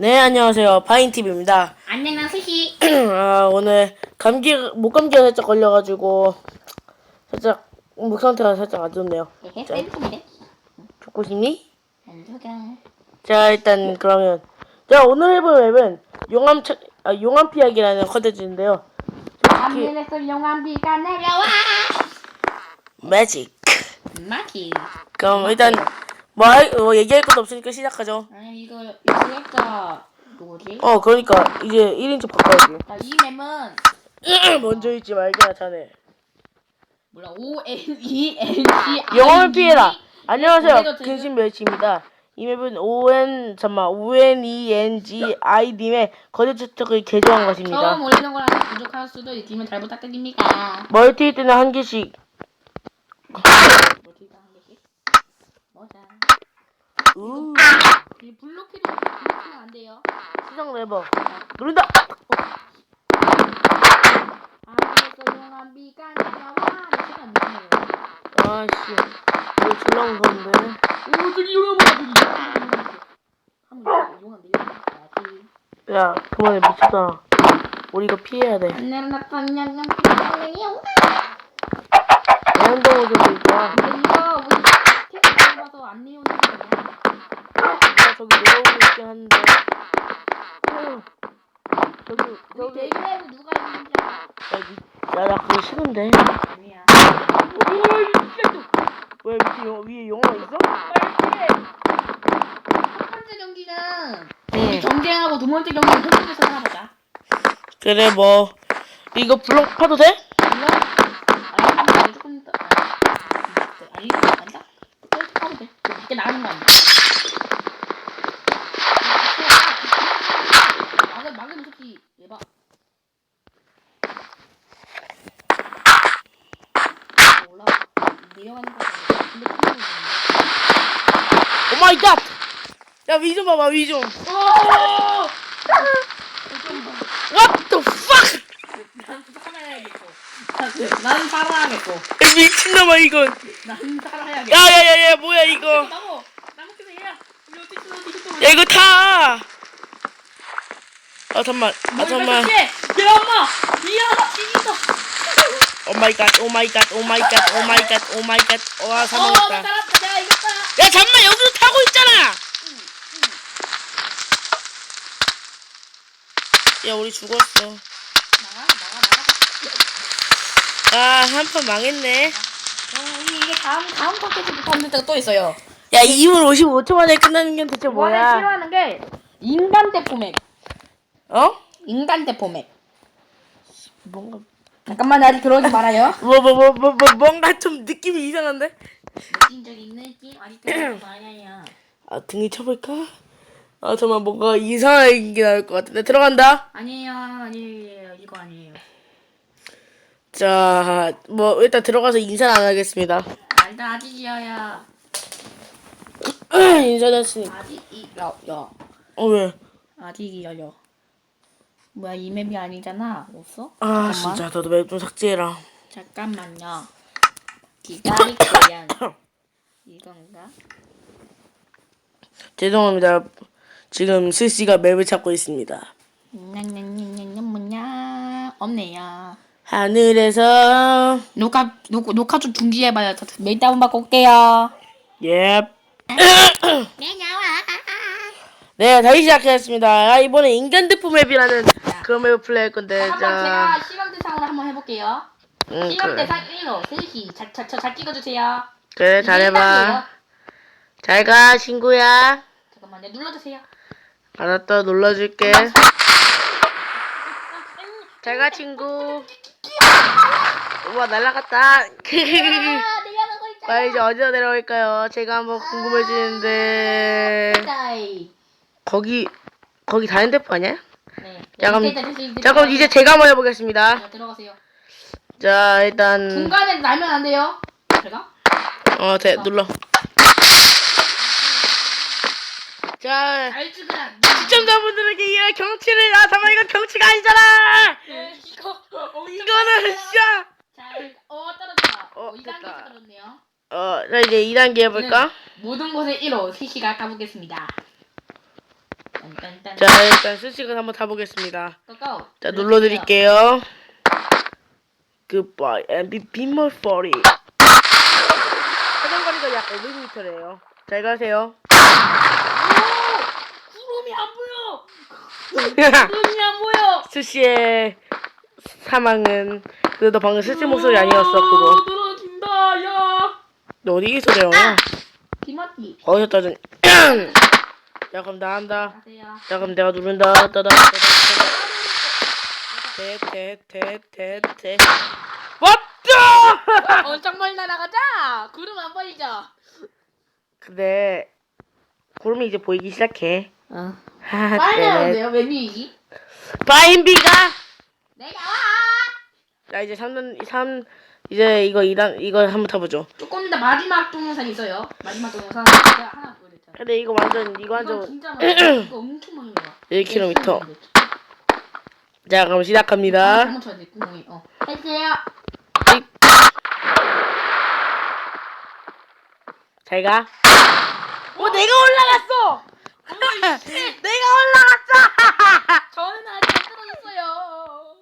네, 안녕하세요. 파인TV입니다. 안녕한 스시. 아, 오늘 감기, 목 감기가 살짝 걸려가지고, 살짝, 목 상태가 살짝 안 좋네요. 예, 쌤입니다. 죽고 싶니? 안 좋아. 자, 일단, 그러면. 자, 오늘 해볼 맵은, 용암, 차, 아, 용암 피하기라는 컨텐츠인데요. 하늘에서 용암비가 내려와. 매직. 마키. 그럼 일단, 뭐, 할- 뭐 얘기할 것도 없으니까 시작하죠. 아니 이거 이거 구독자 누구지? 어, 그러니까, 이제 1인칭 바꿔야지. 자, 이 맵은 먼저 읽지 말게나 자네. 몰라 O N E N C 영어를 피해라. 안녕하세요. 근심 멸치입니다. 이 맵은 ON 잠만 O N E N G I 님의 거대 추적을 개조한 것입니다. 처음 올리는 거라서 부족할 수도 있지만 잘 부탁드립니다. 멀티 때는 한 개씩. 뭐지 한 개씩? 뭐자? 우이 블록해도 블록하면 안 돼요. 수정 레버 누른다. 내려와. 안 되네요. 아씨 이거 졸라 무서운데. 오 저기 저기. 한번 용암 내려와야지. 야 그만해 미쳤다. 우리 이거 피해야 돼. 애완동물 좀 있다. 안 내오는 거야. 나 저기 내려오고 있긴 한데. 어. 저기 우리 저기 대기라에서 누가 있는지 알아? 야나 그거 싫은데. 아니야. 왜 밑에 영, 위에 영화 있어? 첫 번째 경기는 우리 응. 경쟁하고 두 번째 경기는 한국에서 하나보자. 그래 뭐 이거 블록 파도 돼? 이거? 아니 조금 더. 아니 아니다. 또 하면 돼. 이거 밖에 나가는 거 아니야? 얘봐. 올라 내려가는 거 같아. 근데 큰 거. 오 마이 갓! 야 위 좀 봐봐 위 좀 the fuck? 난 살아야겠고. 난 살아야겠고. 야, 미친놈아 이건. 난 살아야겠고. 야야야야 뭐야 이거? 나무 나무 캐서 얘야. 우리 어떻게 쓰는 어떻게 쓰는 야 이거 타. 아 잠만. 아 잠만. 얘 엄마. 미안. 죽인다. 오 마이 갓. 오 마이 갓. 오 마이 갓. 오 마이 갓. 오 마이 갓. 와 어, 나 사망했다. 살았다. 내가 이겼다. 야 잠만 여기서 타고 있잖아. 야 우리 죽었어. 나가 나가 나가. 아 한 판 망했네. 어, 우리 이게 다음 다음 콘텐츠부터 없는 때가 또 있어요. 야 2분 55초 만에 끝나는 게 대체 이번에 뭐야? 싫어하는 게 인간 대포맥. 어? 인간 대포맥. 뭔가 잠깐만 아직 들어오지 말아요. 뭐 뭐 뭐 뭐 뭐 뭔가 좀 느낌이 이상한데? 느낌적인 느낌 아직 들어오지 말아요. 아 등이 쳐볼까? 아 잠만 뭔가 이상한 게 나올 것 같은데 들어간다. 아니에요 아니에요 이거 아니에요. 자, 뭐 일단 들어가서 인사는 안 하겠습니다. 아, 일단 아직이야야. 인사했으니까. 아직 이 야 야. 어 왜? 아직이야야. 뭐야 이 맵이 아니잖아. 없어? 아 잠깐만. 진짜 너도 맵 좀 삭제해라. 잠깐만요. 기다릴 거야. 이건가? 죄송합니다. 지금 실시가 맵을 찾고 있습니다. 뭐냐? 없네요. 하늘에서 녹화 녹, 녹화 좀 중지해봐요. 저 메일 다운 받고 올게요. 예. 네 나와. 네 다시 시작하겠습니다. 아, 이번에 인간 대포 맵이라는 그런 맵을 플레이할 건데 한번 자. 제가 시간 대상으로 한번 해볼게요. 응, 시간 그래. 대상 1호 3시 잘잘 찍어주세요. 그래 잘해봐. 잘 가 친구야. 잠깐만, 네 눌러주세요. 알았다 놀러줄게. 잘 가 친구. 우와 날라갔다. 아, 내려가고 있잖아. 빨리 이제 어디로 내려올까요? 제가 한번 궁금해지는데 가이. 거기 거기 다른 데포 아니야? 네. 자 그럼 이제 제가 한번 해보겠습니다. 자, 들어가세요. 자 일단 중간에 날면 안 돼요. 제가? 어 대, 눌러. 자 알지 그냥. 시청자분들에게 이 경치를 아 잠깐 이건 경치가 아니잖아. 이거 이거는 진짜 잘, 어 떨어졌다. 어, 어, 2단계 됐다. 떨어졌네요. 어, 자 이제 2단계 해볼까? 모든 곳에 1호 3시가 가보겠습니다. 자 일단 실시간 한번 타보겠습니다. 고고. 자 눌러드릴게요. Goodbye and be, be more funny. 사정거리가 약 500m래요. 잘 가세요. 구름이 안 보여. 구름이 안 보여. 스시의 사망은 그래도 방금 스시 목소리 아니었어 그거. 떨어진다 야. 너 어디서 내려오냐? 기마띠. 어디서 떠든? 야 그럼 나 한다. 가세요. 자 그럼 내가 누른다. 따다. 대대대대대. 왔다! 엄청 멀리 날아가자. 구름 안 보이죠? 근데 구름이 이제 보이기 시작해. 어. 하, 빨리 네. 하는데요 웬일이지? 바인비가 내가 와. 자 이제 3년 3 이제 이거 이단 이거 한번 타보죠. 조금 더 마지막 동영상 있어요. 마지막 동영상 제가 하나 보여드릴게요. 근데 이거 완전 이거 완전 진짜 많아요. 이거 엄청 많이 나와. 1km. 자 그럼 시작합니다. 잘못 쳐야 돼 구멍이. 어. 해주세요. 잘 가. 어 내가 올라갔어. 내가 올라갔어. 저는 아직 안 떨어졌어요.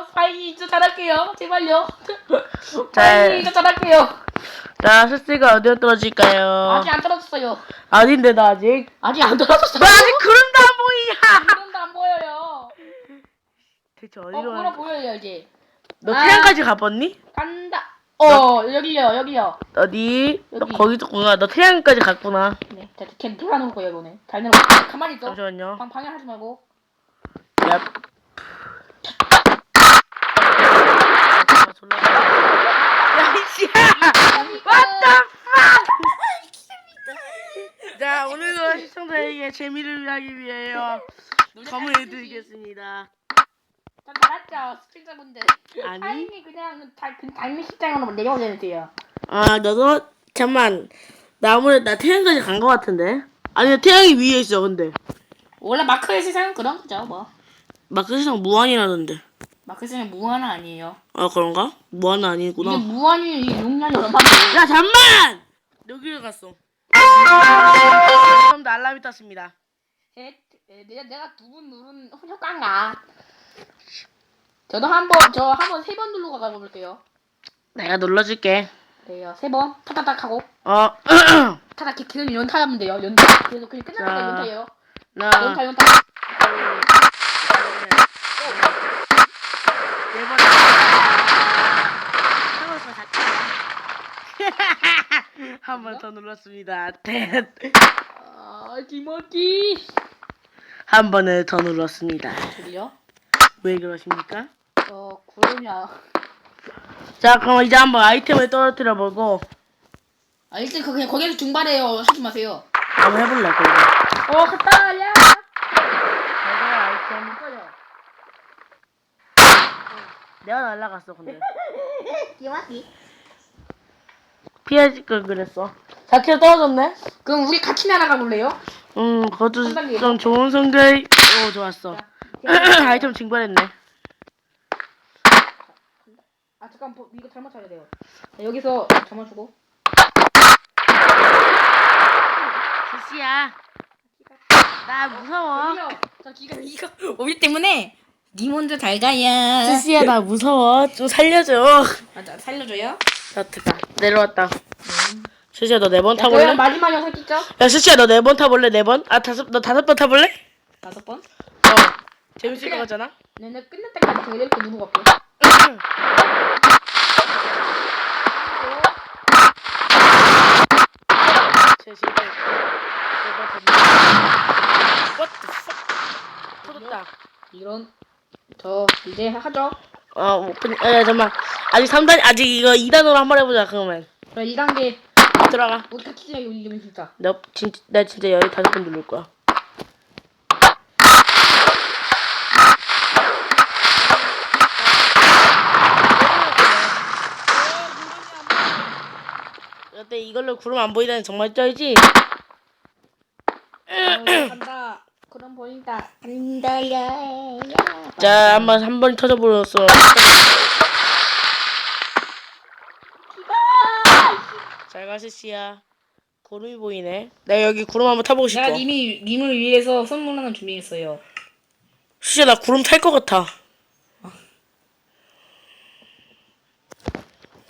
죄송해요. 파이니 저 잘할게요. 제발요. 파이니 저 잘할게요. 자 스스가 어디로 떨어질까요? 아직 안 떨어졌어요. 아닌데 나 아직. 아직 안 떨어졌어요. 나 아직 구름도 안 보이냐? 구름도 안 보여요. 대체 어, 어디로 가? 보여요 이제. 너 아. 태양까지 가봤니? 간다. 어 여기요 여기요. 어디? 너 여기. 거기 있구나. 너 태양까지 갔구나. 네, 자, 걔 태어나는 거예요 이번에. 잘 내려. 가만히 있어. 잠시만요. 방 방해하지 말고. 야. 야, 이씨야! What the fuck! 자, 오늘도 시청자에게 재미를 하기 위하여 검을 해드리겠습니다. 전 잘했죠 시청자분들. 아니. 그냥 달, 그 달미 식장으로 내려오셔야 돼요. 아, 너도 잠만. 나 아무래도 나 태양까지 간거 같은데. 아니, 태양이 위에 있어, 근데. 원래 마크의 세상은 그런 거죠 뭐. 마크 세상 무한이라던데. 마크 세상 무한은 아니에요. 아, 그런가? 무한은 아니구나. 이게 무한이 이게 용량이 얼마인데? 야 잠만! 여기를 갔어. 그럼 도 알람이 떴습니다. 에, 에, 내가 내가 두 분 누른 효과인가? 저도 한번 저 한 번 세 번 누르고 가볼게요. 내가 눌러줄게. 네요 세 번 타타닥 하고 어, 타닥 이렇게 그냥 연타하면 돼요. 연타. 그래서 그냥 거 자. 연타예요. 나 연타 연타. 네 번. 한 번 더 눌렀습니다. 아 기모기. 한 번을 더 눌렀습니다. 저기요. 왜 그러십니까? 어 구름이야. 자, 그럼 이제 한번 아이템을 떨어뜨려 보고 아 일단 그 그냥 거기에서 중발해요. 하지 마세요. 한번 해볼래, 그리고. 어 갔다 야. 내가 아이템 꺼져. 내가 날라갔어, 근데. 기모기. 피해질 걸 그랬어. 4kg 떨어졌네? 그럼 우리 같이 날아가 볼래요? 음, 그것도 단계. 좀 좋은 성격. 오, 좋았어. 아이템 증발했네. 아 잠깐 보- 이거 잘못 차야 돼요. 자, 여기서 잡아주고. 지시야. 나 무서워. 여기요. 저 기가 이거 오기 때문에 니 먼저 잘 가야. 지시야, 나 무서워. 좀 살려줘. 맞아 살려줘요. 자, 됐다. 내려왔다. 지시야, 너 네번 야, 타볼래? 마지막 영상 찍죠? 야, 지시야, 너 네 번 타볼래? 네 번? 아, 다섯, 너 다섯 번 타볼래? 다섯 번. 어. 재밌을 것. 같잖아? 네, 네 끝날 때까지 저 이렇게 누르고 갈게요. 제 실패. 네번 탔네. What the fuck? 터졌다. 이런 저 이제 하죠. 어, 뭐, 그냥, 에, 잠깐만. 아직 3단, 아직 이거 2단으로 한 번 해보자, 그러면. 저 2단계 들어가. 우리 같이 진짜. 나, 진, 나 진짜 여기 다섯 번 누를 거야. 근데 이걸로 구름 안 보이다니 정말 쩔지? 어, 간다. 그럼 보인다. 간다야. 자, 한번 한 번 터져버렸어. 잘 가시 씨야. 구름이 보이네. 나 여기 구름 한번 타보고 싶어. 내가 님이 님을 위해서 선물 하나 준비했어요. 진짜 나 구름 탈 것 같아.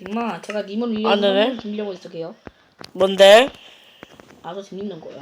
님아, 제가 님을 위해서 안 되네. 선물 준비하고 있을게요. 뭔데? 아주 재밌는 거야.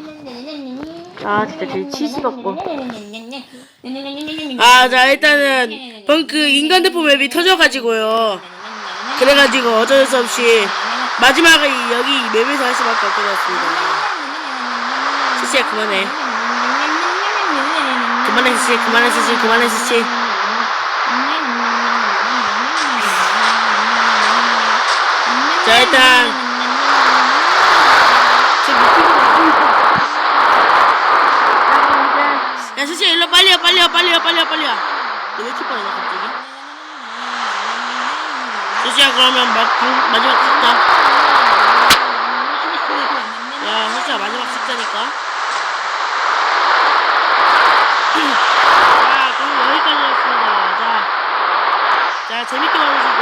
아, 진짜 제 치즈 같고. 아, 자, 일단은, 벙크 인간 대포 맵이 터져가지고요. 그래가지고 어쩔 수 없이 마지막에 이- 여기 맵에서 할 수밖에 없게 되었습니다. 슬시야, 그만해. 그만해, 슬시, 그만해, 슬시, 그만해, 슬시. 자, 일단. 지금 야, 슬시야, 일로 빨리 와, 빨리 와, 빨리 와, 빨리 와, 빨리 와. 너왜 이렇게 빠르냐, 갑자기? 슬시야, 그러면 마, 그, 마지막 숙자. 야, 슬시야, 마지막 숙자니까. 자, 그럼 여기까지였습니다. 자, 자, 재밌게 봐주시고,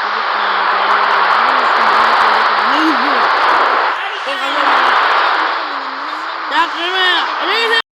구독과 좋아요, 설정, 감사합니다. 자, 그러면 안녕히 계세요.